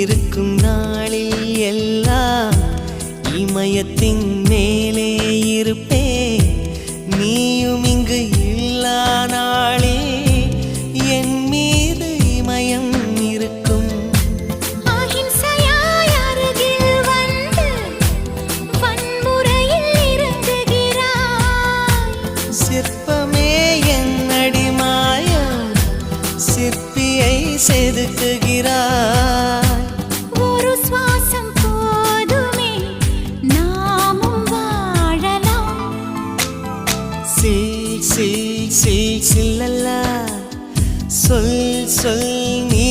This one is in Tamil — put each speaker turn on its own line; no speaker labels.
இருக்கும் நாளில் எல்லாம் இமயத்தின் மேலே இருப்பே நீயும் இங்கு இல்லா நாளே என் மீது இமயம் இருக்கும். சிற்பமே என்னடி மாயா சிற்பியை செதுக்குகிறாய். சில் சில் சில் சில்லல்லா சொல் சொல் நீ